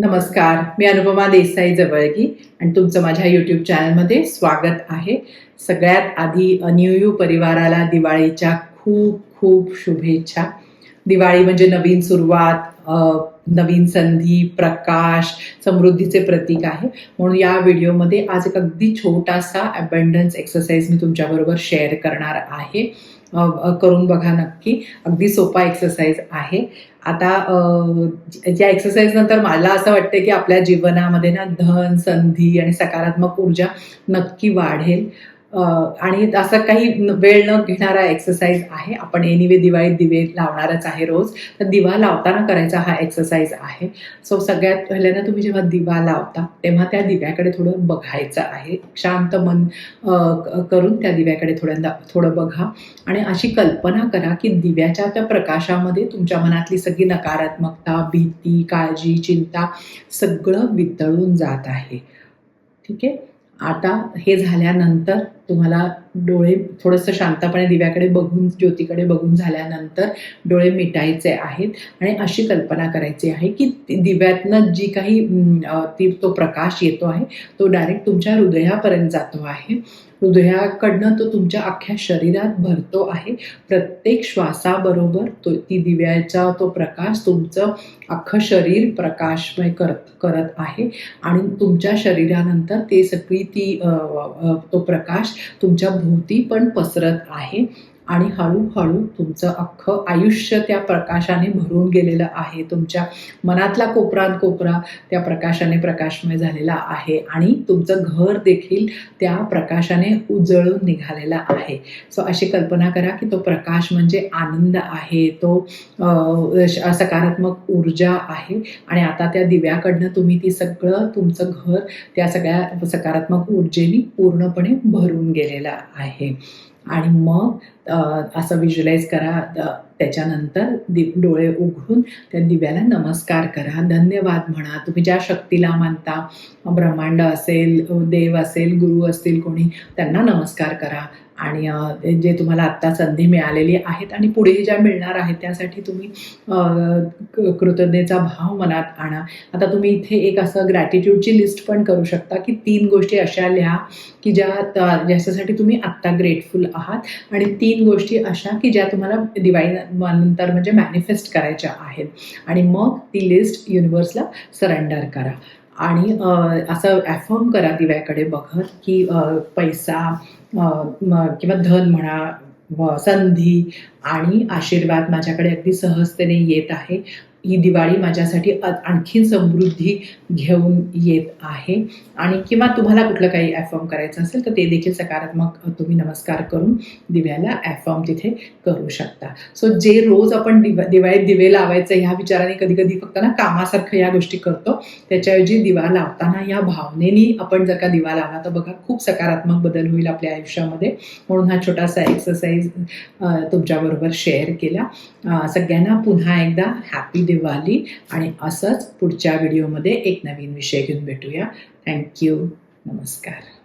नमस्कार मी अनुपमा देसाई जवळगी आणि तुमचं माझ्या यूट्यूब चॅनलमध्ये स्वागत आहे. सगळ्यात आधी अन्यूयू परिवाराला दिवाळीच्या खूप खूप शुभेच्छा. दिवाळी म्हणजे नवीन सुरुवात नवीन संधी प्रकाश समृद्धीचे प्रतीक आहे. म्हणून या व्हिडिओमध्ये आज एक अगदी छोटासा अबंडन्स एक्सरसाइज मी तुमच्याबरोबर शेअर करणार आहे. करून बघा नक्की. अगदी सोपा एक्सरसाइज आहे. आता ज्या एक्सरसाइज नंतर मला असं वाटतं की आपल्या जीवनामध्ये ना धन संधी आणि सकारात्मक ऊर्जा नक्की वाढेल. आणि असं काही वेळ न घेणारा एक्सरसाइज आहे. आपण एनिवे दिवाळीत दिवे लावणारच आहे रोज. तर दिवा लावताना करायचा हा एक्सरसाइज आहे. सो सगळ्यात पहिल्यांदा तुम्ही जेव्हा दिवा लावता तेव्हा त्या दिव्याकडे थोडं बघायचं आहे. शांत मन करून त्या दिव्याकडे थोड्यांदा थोडं बघा. आणि अशी कल्पना करा की दिव्याच्या त्या प्रकाशामध्ये तुमच्या मनातली सगळी नकारात्मकता भीती काळजी चिंता सगळं वितळून जात आहे. ठीक आहे? आता हे झाल्यानंतर तुम्हाला डोळे थोडंसं शांतपणे दिव्याकडे बघून ज्योतीकडे बघून झाल्यानंतर डोळे मिटायचे आहेत आणि अशी कल्पना करायची आहे की ती दिव्यातनं जी काही ती तो प्रकाश येतो आहे तो डायरेक्ट तुमच्या हृदयापर्यंत जातो आहे. हृदयाकडनं तो तुमच्या अख्ख्या शरीरात भरतो आहे. प्रत्येक श्वासाबरोबर तो ती दिव्याचा तो प्रकाश तुमचं अख्खं शरीर प्रकाशमय करत करत आहे. आणि तुमच्या शरीरानंतर ते सगळी ती तो प्रकाश तुमच्या भोवती पण पसरत आहे. आणि हळूहळू तुमचं अख्खं आयुष्य त्या प्रकाशाने भरून गेलेलं आहे. तुमच्या मनातला कोपरात कोपरा त्या प्रकाशाने प्रकाशमय झालेला आहे आणि तुमचं घर देखील त्या प्रकाशाने उजळून निघालेला आहे. सो अशी कल्पना करा की तो प्रकाश म्हणजे आनंद आहे तो सकारात्मक ऊर्जा आहे आणि आता त्या दिव्याकडनं तुम्ही ती सगळं तुमचं घर त्या सगळ्या सकारात्मक ऊर्जेने पूर्णपणे भरून गेलेलं आहे. आणि मग असं विज्युलाइज करा त्याच्यानंतर दि डोळे उघडून त्या दिव्याला नमस्कार करा. धन्यवाद म्हणा. तुम्ही ज्या शक्तीला मानता ब्रह्मांड असेल देव असेल गुरु असतील कोणी त्यांना नमस्कार करा. आणि जे तुम्हाला आत्ता संधी मिळालेली आहेत आणि पुढे ज्या मिळणार आहेत त्यासाठी तुम्ही कृतज्ञतेचा भाव मनात आणा. आता तुम्ही इथे एक असं ग्रॅटिट्यूडची लिस्ट पण करू शकता की तीन गोष्टी अशा लिहा की ज्या ज्याच्यासाठी तुम्ही आत्ता ग्रेटफुल आहात आणि तीन गोष्टी अशा की ज्या तुम्हाला दिवाळी नंतर म्हणजे मॅनिफेस्ट करायच्या आहेत. आणि मग ती लिस्ट युनिवर्सला सरेंडर करा. आणि असं ॲफर्म करा दिव्याकडे बघत की पैसा किंवा धन म्हणा संधी आणि आशीर्वाद माझ्याकडे अगदी सहजतेने येत आहे. ही दिवाळी माझ्यासाठी आणखीन समृद्धी घेऊन येत आहे. आणि किंवा तुम्हाला कुठलं काही ॲफॉर्म करायचं असेल तर ते देखील सकारात्मक तुम्ही नमस्कार करून दिव्याला ॲफॉर्म तिथे करू शकता. सो जे रोज आपण दिवा दिवाळीत दिवे लावायचं ह्या विचाराने कधी कधी फक्त ना कामासारखं या गोष्टी करतो. त्याच्याऐवजी दिवा लावताना या भावनेनी आपण जर का दिवा लावला तर बघा खूप सकारात्मक बदल होईल आपल्या आयुष्यामध्ये. म्हणून हा छोटासा एक्सरसाइज तुमच्याबरोबर शेअर केला. सगळ्यांना पुन्हा एकदा हॅपी दिवाली आणि असंच पुढच्या व्हिडिओमध्ये एक नवीन विषय घेऊन भेटूया. थँक्यू नमस्कार.